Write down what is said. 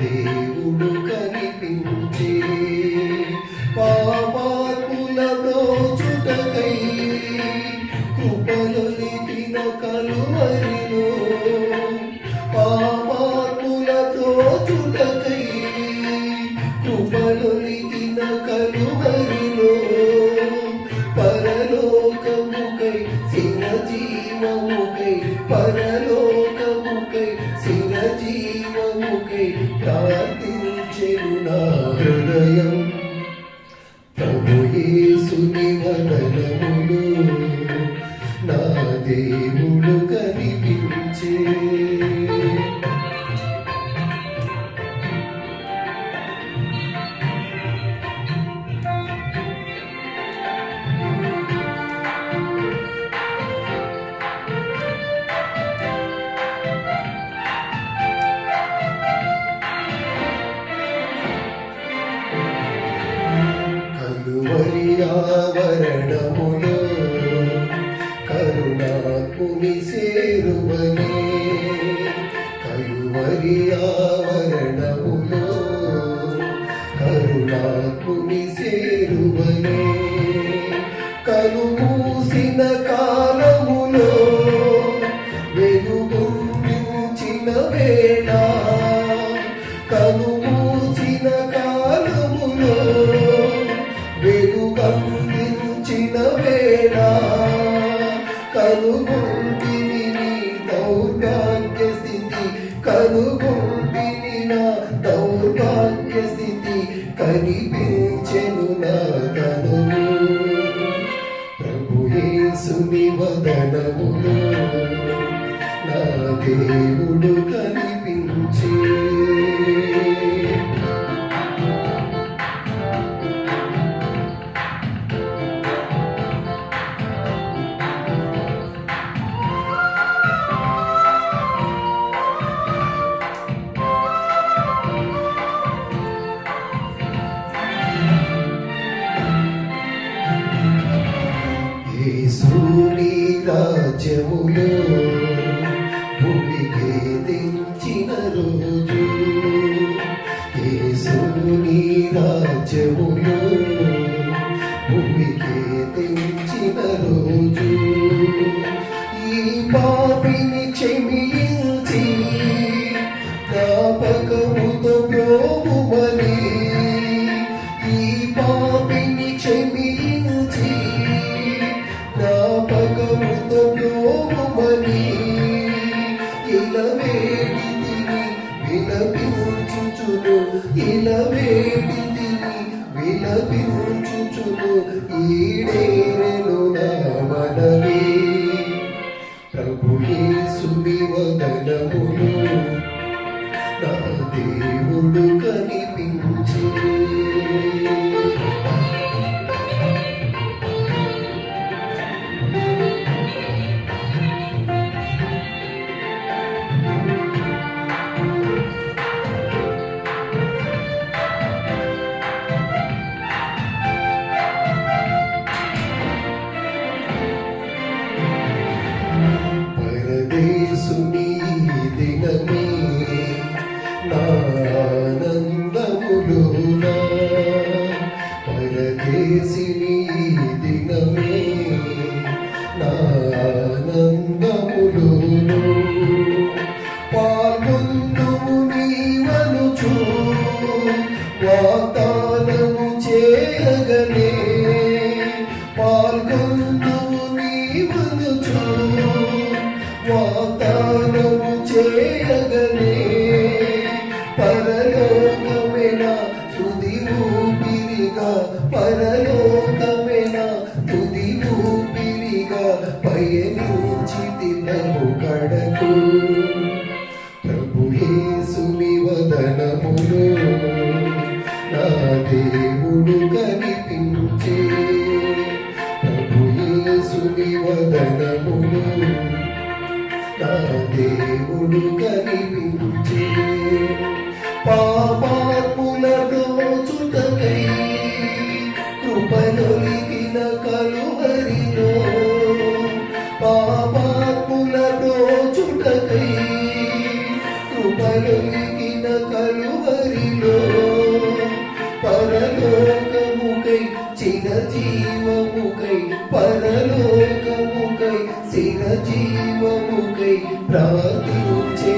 దేవుడు కనిపించే పాపాత్ముల దోచుటకై కృపలొలికిన కలువరిలో పాపాత్ముల దోచుటకై కృపలొలికిన కలువరిలో పరలోకముకై సింహ జీవముకై పరలో ప్రభుయేసుని వదనములు నా దేవుడు. సేరువనే కలుమూసిన కాలములో వెలుగుందించిన వేళ కలుమూసిన కాలములో వెలుగందించిన వేళ కనుగొంటిని నీ దౌర్భాగ్య స్థితి కనుగొంటిని నా దౌర్భాగ్య స్థితి కనిపి వదనములో నా దేవుడు కనిపించే రాజ్యములో భూమికి దించిన రోజు. యేసుని రాజ్యములో భూమికి దించిన రోజు. ఈ పాపిని క్షమించి విలపించుచును ఈడేరెను నా మనవి ప్రభు యేసుని వదనములు నా దేవుడు కనిపించే చేసి పరదేశిని దినమే నా ఆనందములు. పాల్గొందుము నీవనుచు వాగ్దానము చేయగలే. పాల్గొందుము నీవనుచు వాగ్దానము ఊపిరిగా కడకు. ప్రభు వదనములో నా దేవుడు కనిపించే. ప్రభు వదనములో నా దేవుడు కనిపించే. కలువరిలో కృపలొలిగిన కలువరిలో పరలోకముకై చిరజీవముకై పరలోకముకై చిరజీవముకై ప్రార్థించెను నా